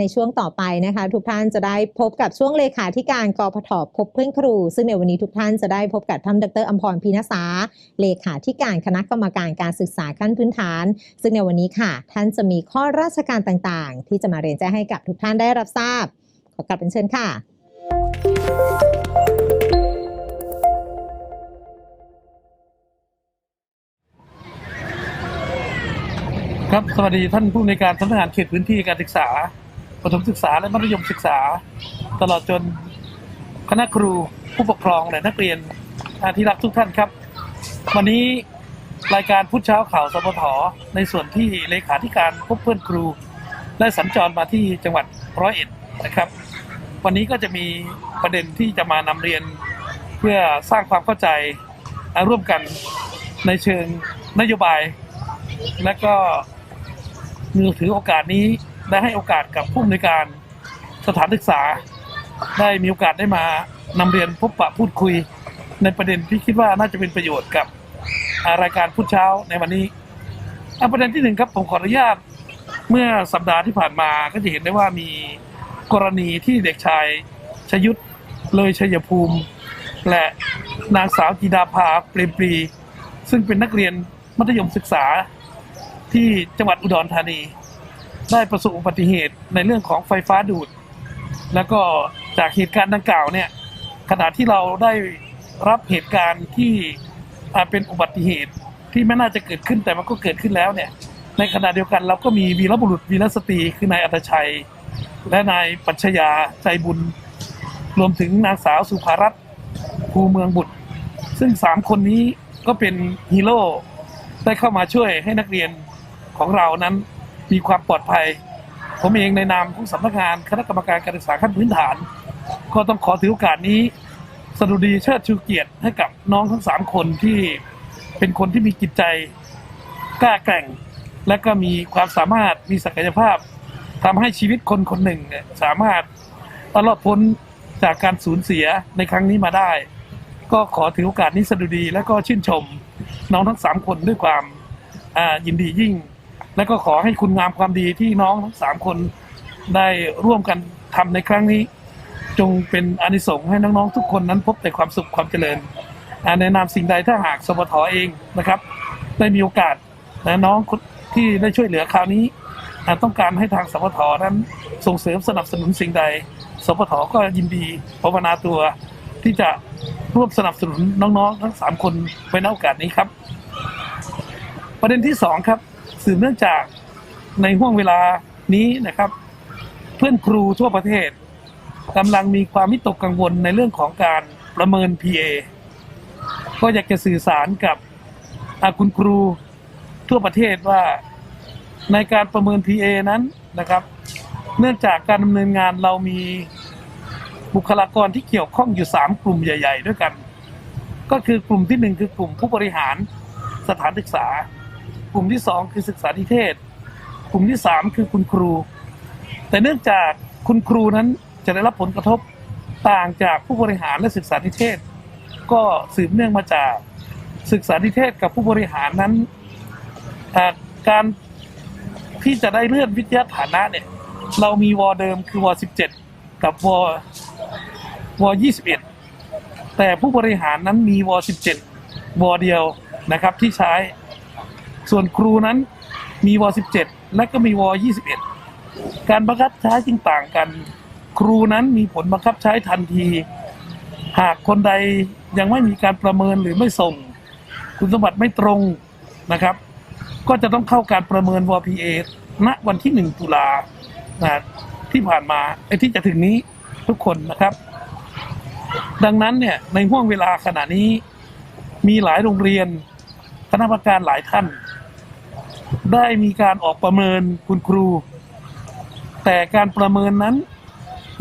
ในช่วงต่อไปนะคะ ทุกท่านจะได้พบกับช่วงเลขาธิการกพทพบเพื่อนครู ซึ่งในวันนี้ทุกท่านจะได้พบกับท่านดรอัมพรพีนสาเลขาธิการคณะกรรมการการศึกษาขั้นพื้นฐาน ซึ่งในวันนี้ค่ะ ท่านจะมีข้อราชการต่างๆ ที่จะมาเรียนแจ้งให้กับทุกท่านได้รับทราบ ขอกลับเป็นเชิญค่ะ ครับสวัสดีท่านผู้ในการสำนักงานเขตพื้นที่การศึกษา ประถมศึกษาและมัธยมศึกษา ตลอดจนคณะครูผู้ปกครองและนักเรียนอาที่รักทุกท่านครับ วันนี้รายการพุทธเช้าข่าวสปทในส่วนที่เลขาธิการพบเพื่อนครูได้สัญจรมาที่จังหวัดร้อยเอ็ดนะครับ วันนี้ก็จะมีประเด็นที่จะมานำเรียนเพื่อสร้างความเข้าใจร่วมกันในเชิงนโยบาย และก็มือถือโอกาสนี้ ได้ให้โอกาสกับผู้อำนวยการสถานศึกษา ได้มีโอกาสได้มานำเรียนพบปะพูดคุย ในประเด็นที่คิดว่าน่าจะเป็นประโยชน์กับรายการพูดเช้าในวันนี้อะประเด็นที่หนึ่งครับผมขออนุญาตเมื่อสัปดาห์ที่ผ่านมาก็จะเห็นได้ว่ามีกรณีที่เด็กชายชยุทธเลยชัยภูมิ และนางสาวจีดาภาเปรมปรีซึ่งเป็นนักเรียนมัธยมศึกษาที่จังหวัดอุดรธานี ได้ประสบอุบัติเหตุในเรื่องของไฟฟ้าดูด แล้วก็จากเหตุการณ์ดังกล่าวเนี่ยขณะที่เราได้รับเหตุการณ์ที่เป็นอุบัติเหตุที่ไม่น่าจะเกิดขึ้นแต่มันก็เกิดขึ้นแล้วเนี่ยในขณะเดียวกันเราก็มีวีรบุรุษวีรสตรีคือนายอัตชัย และนายปัชญาใจบุญ รวมถึงนางสาวสุภารัตน์ภูเมืองบุตร ซึ่งสามคนนี้ก็เป็นฮีโร่ได้เข้ามาช่วยให้นักเรียนของเรานั้น มีความปลอดภัย ผมเองในนามของสำนักงานคณะกรรมการการศึกษาขั้นพื้นฐาน ก็ต้องขอถือโอกาสนี้สดุดีเชิดชูเกียรติให้กับน้องทั้งสามคนที่เป็นคนที่มีจิตใจกล้าแกร่ง และก็มีความสามารถมีศักยภาพทำให้ชีวิตคนคนหนึ่งสามารถตลอดพ้นจากการสูญเสียในครั้งนี้มาได้ ก็ขอถือโอกาสนี้สดุดีและก็ชื่นชม น้องทั้งสามคนด้วยความยินดียิ่ง และก็ขอให้คุณงามความดีที่น้องทั้งสามคนได้ร่วมกันทำในครั้งนี้ จงเป็นอนิสงส์ให้น้องๆทุกคนนั้นพบแต่ความสุขความเจริญอ่าในนามสิ่งใดถ้าหากสปทอเองนะครับ ได้มีโอกาสนะน้องที่ได้ช่วยเหลือคราวนี้ต้องการให้ทางสปทนั้นส่งเสริมสนับสนุนสิ่งใด สปทก็ยินดีภาวนาตัวที่จะร่วมสนับสนุนน้องๆ ทั้งสามคนไว้ในโอกาสนี้ครับ ประเด็นที่สองครับ สืบเนื่องจากในห่วงเวลานี้นะครับ เพื่อนครูทั่วประเทศกำลังมีความวิตกกังวลในเรื่องของการประเมิน PA ก็อยากจะสื่อสารกับอาคุณครูทั่วประเทศว่าในการประเมิน PA นั้นนะครับ เนื่องจากการดำเนินงานเรามีบุคลากรที่เกี่ยวข้องอยู่ 3 กลุ่มใหญ่ ๆ ด้วยกัน ก็คือกลุ่มที่หนึ่งคือกลุ่มผู้บริหารสถานศึกษา กลุ่มที่สองคือศึกษานิเทศ กลุ่มที่สามคือคุณครู แต่เนื่องจากคุณครูนั้นจะได้รับผลกระทบต่างจากผู้บริหารและศึกษานิเทศ ก็สืบเนื่องมาจากศึกษานิเทศกับผู้บริหารนั้นาการที่จะได้เลื่อนวิทยาฐานะเนี่ยเรามีวอเดิมคือวอ17 กับวอวอ21 แต่ผู้บริหารนั้นมีวอ17วอเดียวนะครับที่ใช้ ส่วนครูนั้นมีวอ17 และก็มีวอ21 การบังคับใช้จึงต่างกัน ครูนั้นมีผลบังคับใช้ทันที หากคนใดยังไม่มีการประเมินหรือไม่ส่ง คุณสมบัติไม่ตรงนะครับ ก็จะต้องเข้าการประเมิน WPA ณวันที่ 1 ตุลานะที่ผ่านมาไอ้ที่จะถึงนี้ทุกคนนะครับ ดังนั้นเนี่ยในห่วงเวลาขณะนี้มีหลายโรงเรียนคณะกรรมการหลายท่าน ได้มีการออกประเมินคุณครู แต่การประเมินนั้น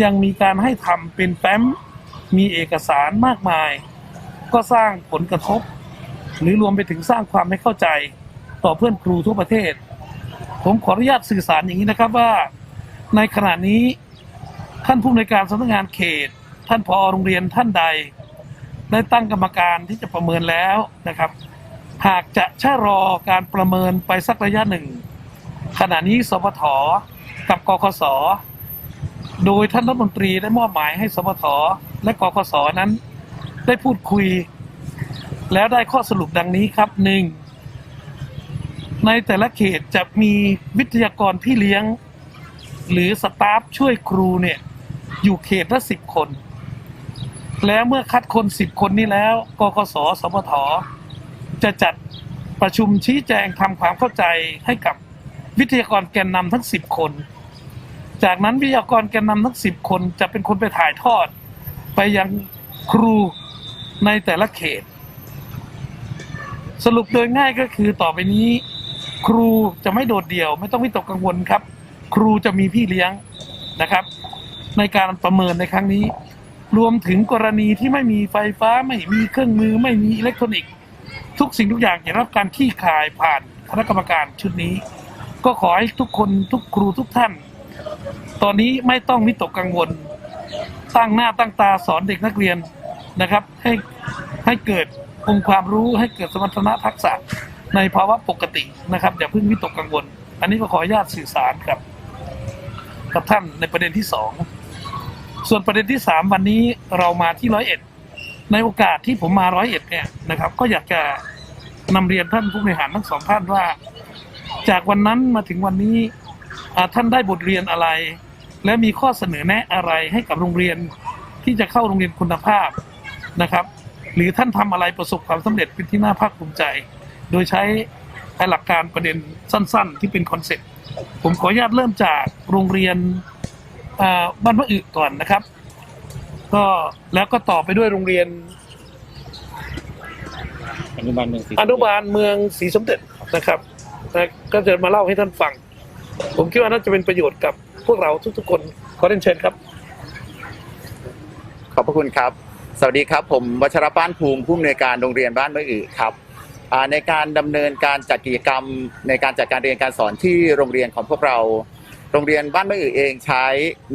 ยังมีการให้ทำเป็นแฟ้มมีเอกสารมากมาย ก็สร้างผลกระทบ หรือรวมไปถึงสร้างความไม่เข้าใจต่อเพื่อนครูทั่วประเทศ ผมขออนุญาตสื่อสารอย่างนี้นะครับว่า ในขณะนี้ท่านผู้อำนวยการสำนักงานเขต ท่านพอโรงเรียนท่านใด ได้ตั้งกรรมการที่จะประเมินแล้วนะครับ หากจะชะลอการประเมินไปสักระยะหนึ่ง ขณะนี้สพทกับกคสโดยท่านรัฐมนตรีได้มอบหมายให้สมทและกกสนั้น ได้พูดคุย แล้วได้ข้อสรุปดังนี้ครับหนึ่งในแต่ละเขตจะมีวิทยากรพี่เลี้ยง หรือสตาฟช่วยครูเนี่ยอยู่เขตละสิบคน แล้วเมื่อคัดคนสิบคนนี้แล้วกกสสมท จะจัดประชุมชี้แจงทำความเข้าใจให้กับวิทยากรแกนนำทั้งสิบคน จากนั้นวิทยากรแกนนำทั้งสิบคนจะเป็นคนไปถ่ายทอด ไปยังครูในแต่ละเขต สรุปโดยง่ายก็คือต่อไปนี้ ครูจะไม่โดดเดี่ยว ไม่ต้องวิตกกังวลครับ ครูจะมีพี่เลี้ยงนะครับ ในการประเมินในครั้งนี้ รวมถึงกรณีที่ไม่มีไฟฟ้าไม่มีเครื่องมือไม่มีอิเล็กทรอนิกส์ ทุกสิ่งทุกอย่างจะรับการขี้คายผ่านคณะกรรมการชุดนี้ ก็ขอให้ทุกคนทุกครูทุกท่าน ตอนนี้ไม่ต้องวิตกกังวล ตั้งหน้าตั้งตาสอนเด็กนักเรียนนะครับ ให้ให้เกิดองค์ความรู้ให้เกิดสมรรถนะทักษะในภาวะปกตินะครับอย่าเพิ่งวิตกกังวล อันนี้ก็ขออนุญาตสื่อสารกับ กับท่านในประเด็นที่สองส่วนประเด็นที่สามวันนี้เรามาที่ร้อยเอ็ด ในโอกาสที่ผมมาร้อยเอ็ดเนี่ยนะครับ ก็อยากจะนำเรียนท่านผู้บริหารทั้งสองท่านว่า จากวันนั้นมาถึงวันนี้ท่านได้บทเรียนอะไร และมีข้อเสนอแนะอะไรให้กับโรงเรียนที่จะเข้าโรงเรียนคุณภาพนะครับ หรือท่านทำอะไรประสบความสำเร็จเป็นที่น่าภาคภูมิใจ โดยใช้หลักการประเด็นสั้น ๆ ที่เป็นคอนเซ็ปต์ผมขออนุญาตเริ่มจากโรงเรียนบ้านมะอึก่อนนะครับ ก็แล้วก็ต่อไปด้วยโรงเรียนอนุบาลเมืองศรีอนุบาลเมืองศรีสมเด็จนะครับนะก็จะมาเล่าให้ท่านฟัง ผมคิดว่าน่าจะเป็นประโยชน์กับพวกเราทุกๆคน ขอเรียนเชิญครับ ขอบพระคุณครับ สวัสดีครับ ผมวัชรป้านภูมิผู้อำนวยการโรงเรียนบ้านมะอือครับอ่าในการดำเนินการจัดกิจกรรม ในการจัดการเรียนการสอนที่โรงเรียนของพวกเรา โรงเรียนบ้านมะอือเองใช้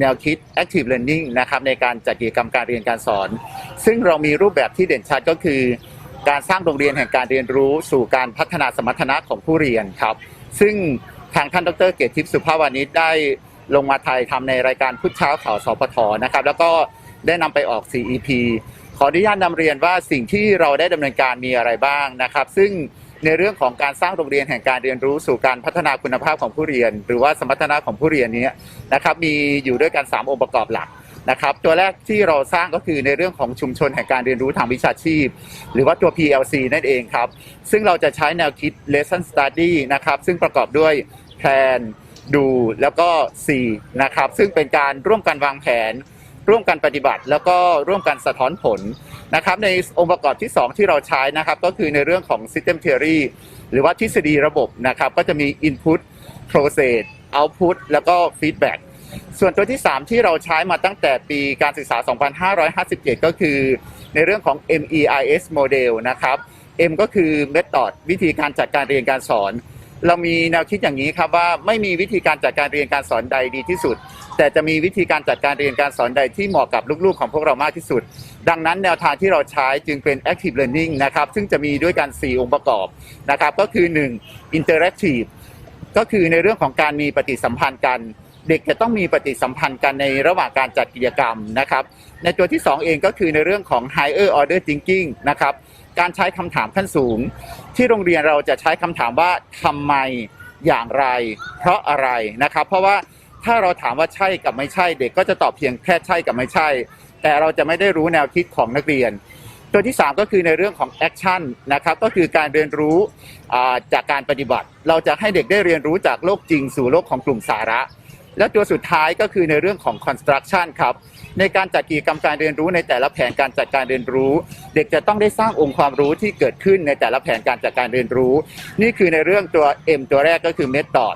แนวคิด active learning นะครับในการจัดกิจกรรมการเรียนการสอน ซึ่งเรามีรูปแบบที่เด่นชัดก็คือ การสร้างโรงเรียนแห่งการเรียนรู้ สู่การพัฒนาสมรรถนะของผู้เรียนครับ ซึ่งทางท่านดรเกียรติทิพย์สุภาวานิชได้ลงมาไทยทำในรายการพุทธเช้าข่าวสพทนะครับ แล้วก็ได้นำไปออก CEP ขออนุญาตนำเรียนว่าสิ่งที่เราได้ดำเนินการมีอะไรบ้างนะครับ ซึ่ง ในเรื่องของการสร้างโรงเรียนแห่งการเรียนรู้สู่การพัฒนาคุณภาพของผู้เรียน หรือว่าสมรรถนะของผู้เรียนนี้นะครับมีอยู่ด้วยกัน 3 องค์ประกอบหลักนะครับตัวแรกที่เราสร้างก็คือในเรื่องของชุมชนแห่งการเรียนรู้ทางวิชาชีพ หรือว่าตัว PLC นั่นเองครับ ซึ่งเราจะใช้แนวคิด lesson study นะครับ ซึ่งประกอบด้วย plan ดูแล้วก็ C นะครับ ซึ่งเป็นการร่วมกันวางแผน ร่วมกันปฏิบัติ แล้วก็ร่วมกันสะท้อนผลนะครับในองค์ประกอบที่ 2 ที่เราใช้นะครับก็คือในเรื่องของ system theory หรือว่าทฤษฎีระบบนะครับก็จะมี input process output แล้วก็ feedback ส่วนตัวที่ 3 ที่เราใช้มาตั้งแต่ปีการศึกษา 2557 ก็คือในเรื่องของ MEIS model นะครับ M ก็คือ method วิธีการจัดการเรียนการสอน เรามีแนวคิดอย่างนี้ครับว่าไม่มีวิธีการจัดการเรียนการสอนใดดีที่สุด แต่จะมีวิธีการจัดการเรียนการสอนใดที่เหมาะกับลูกๆ ของพวกเรามากที่สุด ดังนั้นแนวทางที่เราใช้จึงเป็น active learning นะครับ ซึ่งจะมีด้วยกัน 4 องค์ประกอบนะครับ ก็คือ 1. interactive ก็คือในเรื่องของการมีปฏิสัมพันธ์กัน เด็กจะต้องมีปฏิสัมพันธ์กันในระหว่างการจัดกิจกรรมนะครับ ในตัวที่ 2 เองก็คือในเรื่องของ higher order thinking นะครับการใช้คำถามขั้นสูง ที่โรงเรียนเราจะใช้คำถามว่าทำไมอย่างไร เพราะอะไรนะครับ เพราะว่า ถ้าเราถามว่าใช่กับไม่ใช่เด็กก็จะตอบเพียงแค่ใช่กับไม่ใช่ แต่เราจะไม่ได้รู้แนวคิดของนักเรียน ตัวที่ 3 ก็คือในเรื่องของแอคชั่นนะครับก็คือการเรียนรู้จากการปฏิบัติ เราจะให้เด็กได้เรียนรู้จากโลกจริง สู่โลกของกลุ่มสาระ และตัวสุดท้ายก็คือในเรื่องของ construction ครับในการจัดกิจกรรมการเรียนรู้ในแต่ละแผนการจัดการเรียนรู้ เด็กจะต้องได้สร้างองค์ความรู้ที่เกิดขึ้นในแต่ละแผนการจัดการเรียนรู้ นี่คือในเรื่องตัว M ตัวแรกก็คือ method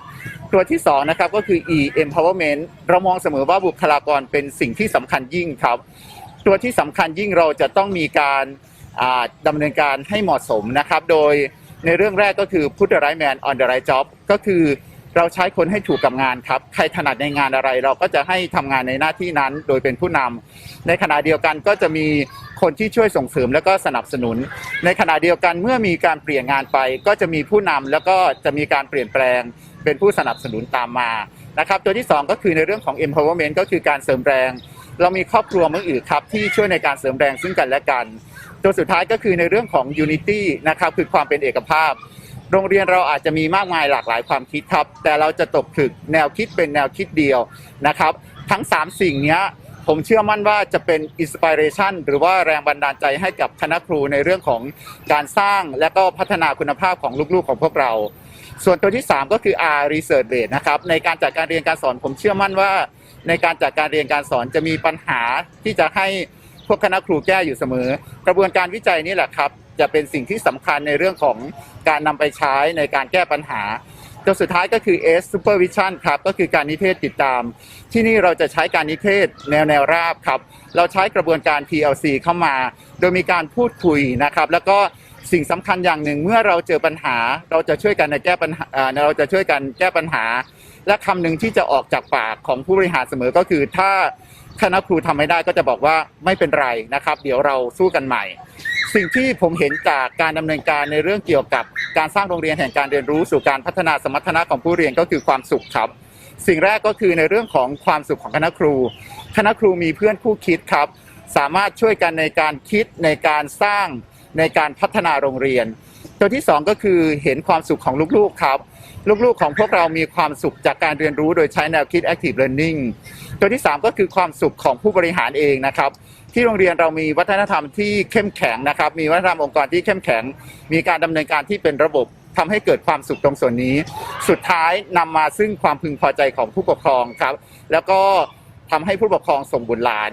ตัวที่สองนะครับก็คือ E empowerment เรามองเสมอว่าบุคลากรเป็นสิ่งที่สำคัญยิ่งครับ ตัวที่สำคัญยิ่งเราจะต้องมีการอ่าดำเนินการให้เหมาะสมนะครับ โดยในเรื่องแรกก็คือ put the right man on the right job ก็คือเราใช้คนให้ถูกกับงานครับ ใครถนัดในงานอะไร เราก็จะให้ทำงานในหน้าที่นั้น โดยเป็นผู้นำในขณะเดียวกันก็จะมีคนที่ช่วยส่งเสริมแล้วก็สนับสนุน ในขณะเดียวกันเมื่อมีการเปลี่ยนงานไป ก็จะมีผู้นำแล้วก็จะมีการเปลี่ยนแปลง เป็นผู้สนับสนุนตามมานะครับตัวที่ 2 ก็คือในเรื่องของ empowerment ก็คือการเสริมแรง เรามีครอบครัวมืออื่นครับที่ช่วยในการเสริมแรงซึ่งกันและกัน ตัวสุดท้ายก็คือในเรื่องของ unity นะครับคือความเป็นเอกภาพ โรงเรียนเราอาจจะมีมากมายหลากหลายความคิดครับ แต่เราจะตกผลึกแนวคิดเป็นแนวคิดเดียวนะครับ ทั้ง 3 สิ่งนี้ผมเชื่อมั่นว่าจะเป็นอินสปิเรชันหรือว่าแรงบันดาลใจให้กับคณะครูในเรื่องของการสร้างและก็พัฒนาคุณภาพของลูกๆของพวกเรา ส่วนตัวที่ 3 ก็คือ R Research Base นะครับในการจัดการเรียนการสอนผมเชื่อมั่นว่า ในการจัดการเรียนการสอนจะมีปัญหาที่จะให้พวกคณะครูแก้อยู่เสมอ กระบวนการวิจัยนี่แหละครับ จะเป็นสิ่งที่สำคัญในเรื่องของการนำไปใช้ในการแก้ปัญหาตัวสุดท้ายก็คือ S Supervision ครับก็คือการนิเทศติดตาม ที่นี่เราจะใช้การนิเทศแนวแนวราบครับ เราใช้กระบวนการ PLC เข้ามา โดยมีการพูดคุยนะครับ แล้วก็ สิ่งสำคัญอย่างหนึ่งเมื่อเราเจอปัญหาเราจะช่วยกันในแก้ปัญหาเราจะช่วยกันแก้ปัญหา และคำหนึ่งที่จะออกจากปากของผู้บริหารเสมอก็คือถ้าคณะครูทำไม่ได้ก็จะบอกว่าไม่เป็นไรนะครับ เดี๋ยวเราสู้กันใหม่ สิ่งที่ผมเห็นจากการดำเนินการในเรื่องเกี่ยวกับการสร้างโรงเรียนแห่งการเรียนรู้สู่การพัฒนาสมรรถนะของผู้เรียนก็คือความสุขครับ สิ่งแรกก็คือในเรื่องของความสุขของคณะครู คณะครูมีเพื่อนคู่คิดครับ สามารถช่วยกันในการคิดในการสร้าง ในการพัฒนาโรงเรียน ตัวที่สองก็คือเห็นความสุขของลูกๆครับ ลูกๆของพวกเรามีความสุขจากการเรียนรู้โดยใช้แนวคิด active learning ตัวที่ 3 ก็คือความสุขของผู้บริหารเองนะครับที่โรงเรียนเรามีวัฒนธรรมที่เข้มแข็งนะครับ มีวัฒนธรรมองค์กรที่เข้มแข็ง มีการดำเนินการที่เป็นระบบทำให้เกิดความสุขตรงส่วนนี้ สุดท้ายนำมาซึ่งความพึงพอใจของผู้ปกครองครับ แล้วก็ทำให้ผู้ปกครองส่งบุตรหลาน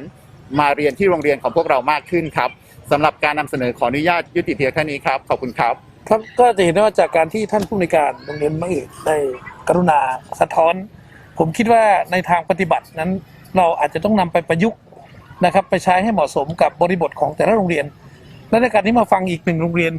มาเรียนที่โรงเรียนของพวกเรามากขึ้นครับ สำหรับการนำเสนอขออนุญาตยุติเพียงแค่นี้ครับ ขอบคุณครับ ครับก็จะเห็นได้ว่าจากการที่ท่านผู้ในวยการโรงเรียนมะอืดได้กรุณาสะท้อน ผมคิดว่าในทางปฏิบัตินั้น เราอาจจะต้องนำไปประยุกต์นะครับ ไปใช้ให้เหมาะสมกับบริบทของแต่ละโรงเรียน และในการที่มาฟังอีกหนึ่งโรงเรียน